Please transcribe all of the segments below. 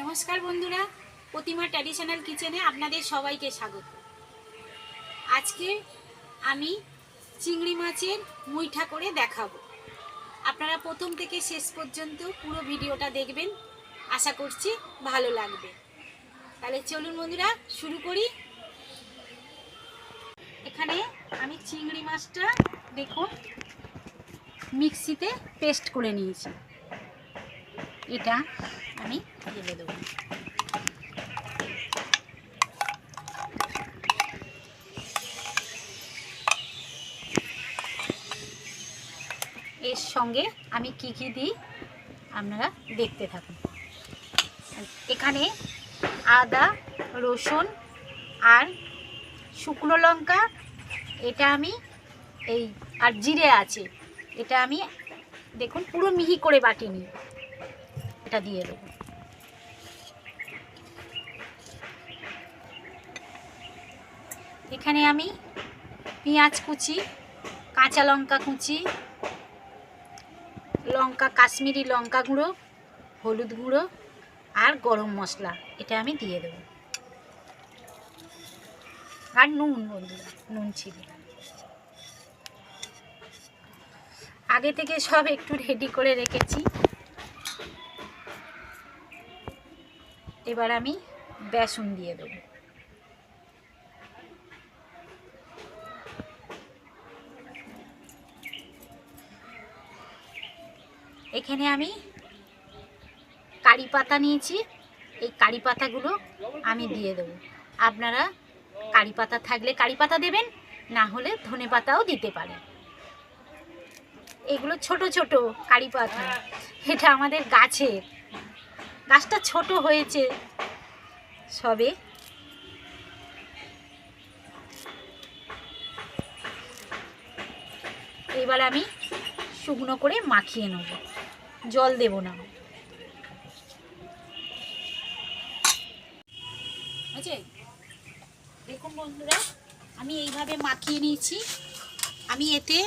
নমস্কার বন্ধুরা, প্রতিমা ট্র্যাডিশনাল কিচেনে আপনাদের সবাইকে স্বাগত। আজকে আমি চিংড়ি মাছের মুইঠা করে দেখাবো। আপনারা প্রথম থেকে শেষ পর্যন্ত পুরো ভিডিওটা দেখবেন, আশা করছি ভালো লাগবে। তাহলে চলুন বন্ধুরা, শুরু করি। এখানে আমি চিংড়ি মাছটা দেখুন, মিক্সিতে পেস্ট করে নিয়েছি। এটা আমি ঢেলে দেবো। এর সঙ্গে আমি কি কি দিই আপনারা দেখতে থাকুন। এখানে আদা, রসুন আর শুকনো লঙ্কা, এটা আমি এই, আর জিরে আছে, এটা আমি দেখুন পুরো মিহি করে বাটিনি এটা দিয়ে দেবো। এখানে আমি পেঁয়াজ কুচি, কাঁচা লঙ্কা কুচি, লঙ্কা, কাশ্মীরি লঙ্কা গুঁড়ো, হলুদ গুঁড়ো আর গরম মশলা, এটা আমি দিয়ে দেবো। আর নুন বন্ধুরা, নুন ছিল আগে থেকে সব একটু রেডি করে রেখেছি। এবার আমি বেসন দিয়ে দেবো। এখানে আমি কারি পাতা নিয়েছি, এই কারি পাতাগুলো আমি দিয়ে দেবো। আপনারা কারি পাতা থাকলে কারি পাতা দেবেন, না হলে ধনে পাতাও দিতে পারেন। এগুলো ছোট ছোট কারি পাতা, এটা আমাদের গাছের গাছটা ছোট হয়েছে সবে। এবার আমি শুকনো করে মাখিয়ে নেব। জল দেব না। আছে দেখুন বন্ধুরা, আমি এইভাবে মাখিয়ে নিয়েছি। আমি এতে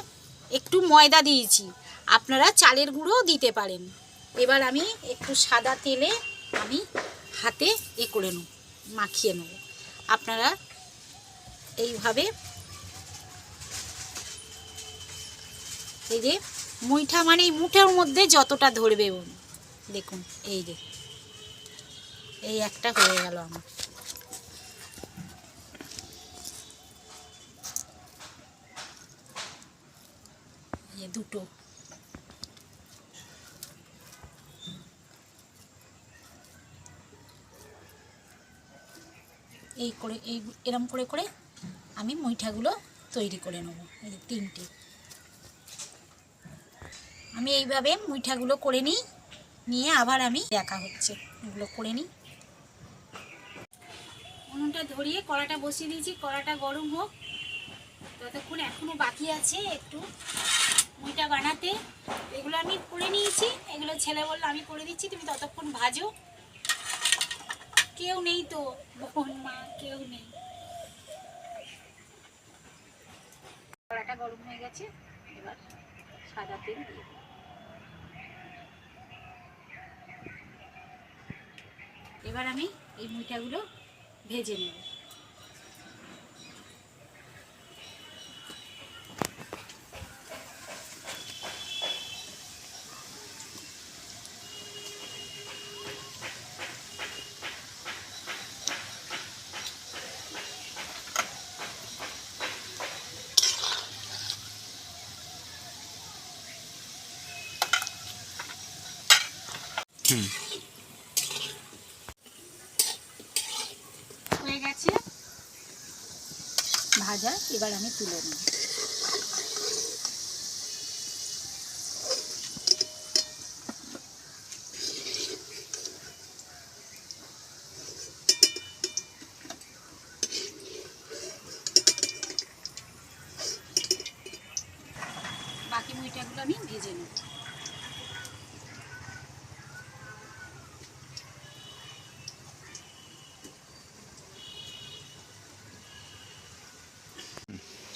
একটু ময়দা দিয়েছি। আপনারা চালের গুঁড়োও দিতে পারেন। এবার আমি একটু সাদা তেলে আমি হাতে এ করে নেব, মাখিয়ে নেব। আপনারা এইভাবে এই যে মুইঠা মানে এই মুঠের মধ্যে যতটা ধরবে দেখুন, এই যে, এই একটা হয়ে গেল আমার। দুটো। এই করে, এই এরম করে করে আমি মুইঠাগুলো তৈরি করে নেব, এই তিনটে। আমি এইভাবে মুইঠাগুলো করে নিই, নিয়ে আবার আমি দেখা হচ্ছে, এগুলো করে নিই। উনুনটা ধরিয়ে কড়াটা বসিয়ে দিয়েছি, কড়াটা গরম হোক। ততক্ষণ এখনও বাকি আছে একটু মুইটা বানাতে। এগুলো আমি করে নিয়েছি, এগুলো ছেলে বলল আমি করে দিচ্ছি, তুমি ততক্ষণ ভাজো। কেউ নেই তো, বোন, মা, কেউ নেই। কড়াটা গরম হয়ে গেছে, এবার সাদা তেল দিয়ে এবার আমি এই মুইটাগুলো ভেজে নেব। হয়ে গেছে। ভাজা এবার আমি তুলে নেব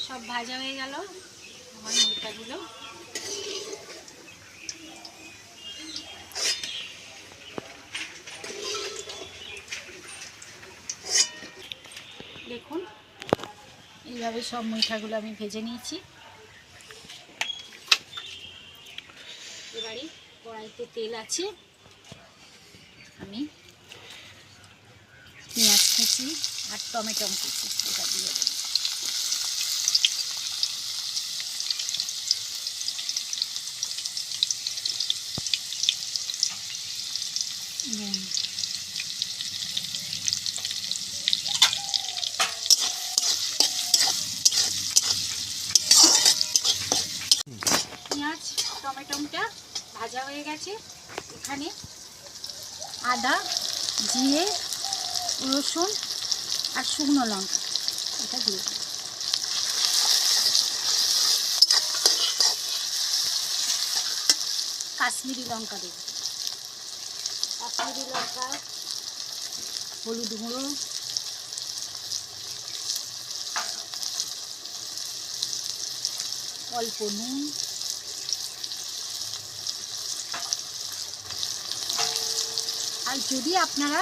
সব ভাজা হয়ে গেল আমার মুরগাগুলো দেখুন, এইভাবে সব মুঠাগুলো আমি ভেজে নিয়েছি। এবারে কড়াইতে তেল আছে। আমি পেঁয়াজ কুচি আর টমেটো কুচি, এটা দিয়ে দেবো। গেছে। এখানে আদা, জিরে, রসুন আর শুকনো লঙ্কা। এটা দিয়ে কাশ্মীরি লঙ্কা দেব কাশ্মীরি লঙ্কা, হলুদ গুঁড়ো। অল্প নুন। আর যদি আপনারা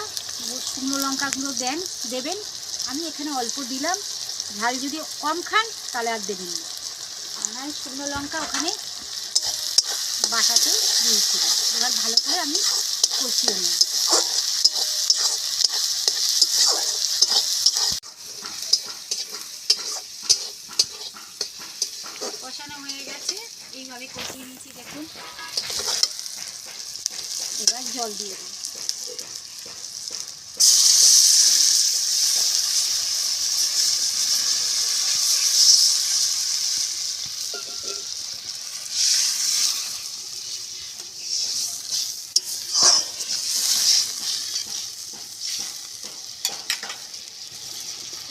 শুকনো লঙ্কাগুলো দেন, দেবেন, আমি এখানে অল্প দিলাম। ঝাল যদি কম খান, তাহলে আর দেবেন না। আমার শুকনো লঙ্কা ওখানে বাটাতে দিয়েছি। এবার ভালো করে আমি কষিয়ে নেব। কষানো হয়ে গেছে। এইভাবে কষিয়ে নিয়েছি দেখুন। এবার জল দিয়ে দিই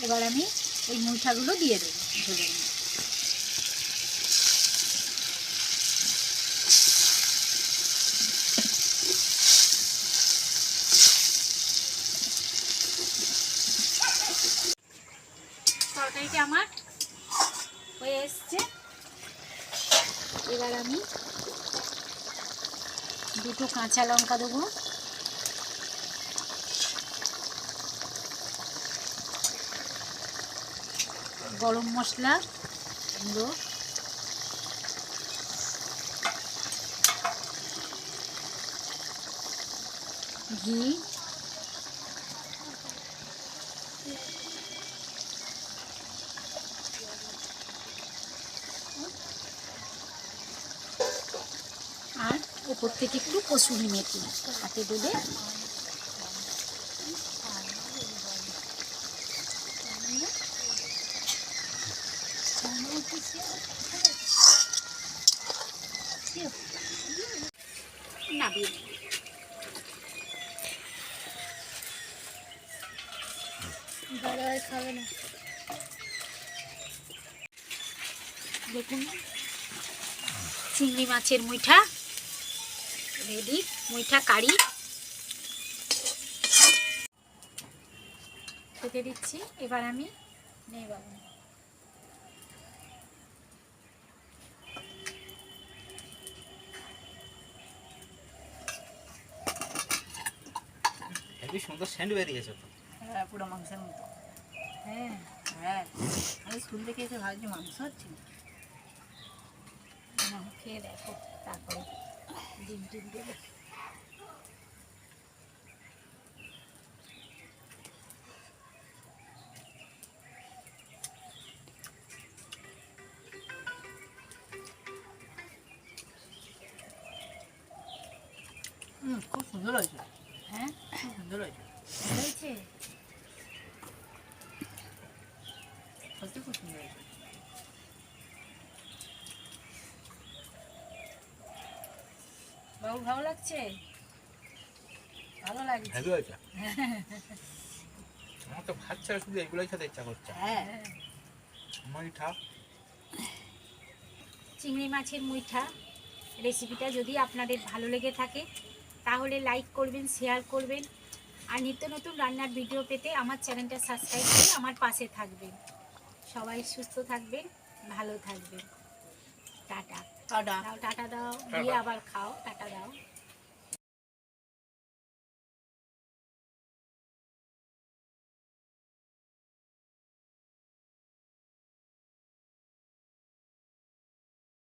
এবার আমি ওই মুঠাগুলো দিয়ে দেবো ঝোলের মধ্যে। আমার হয়ে এসছে এবার আমি দুটো কাঁচা লঙ্কা দেবো গরম মশলা গুঁড়ো। ঘি। আর ওপর থেকে একটু কসুরি মেথি হাতে দেবে নাবিয়ে দেবে। দাদাই খাবে না। দেখুন, চিংড়ি মাছের মুইঠা রেডি মুইঠা কারি। খেতে দিচ্ছি, এবার আমি নেই বাবু। সুন্দর স্যান্ড বেরিয়েছে তো। হ্যাঁ পুরো মাংসের মতো। হ্যাঁ হ্যাঁ। আমি স্কুল থেকে এসে ভাবছি মাংস হচ্ছে খেয়ে দেখো, তারপরে ডিম টিম দেবে। খুব সুন্দর হয়েছে। হ্যাঁ খুব সুন্দর হয়েছে। বাবু ভালো লাগছে? ভালো লাগছে। হয়েছে আমার তো ভাত ছাড়া শুধু এগুলোই খেতে ইচ্ছা করছে। হ্যাঁ। মুইঠা চিংড়ি মাছের মুইঠা রেসিপিটা যদি আপনাদের ভালো লেগে থাকে তাহলে লাইক করবেন শেয়ার করবেন। আর নিত্য নতুন রান্নার ভিডিও পেতে আমার চ্যানেলটা সাবস্ক্রাইব করে আমার পাশে থাকবেন। সবাই সুস্থ থাকবেন ভালো থাকবেন। টাটা। টাটা। দাও টাটা দাও। দিয়ে আবার খাও টাটা দাও।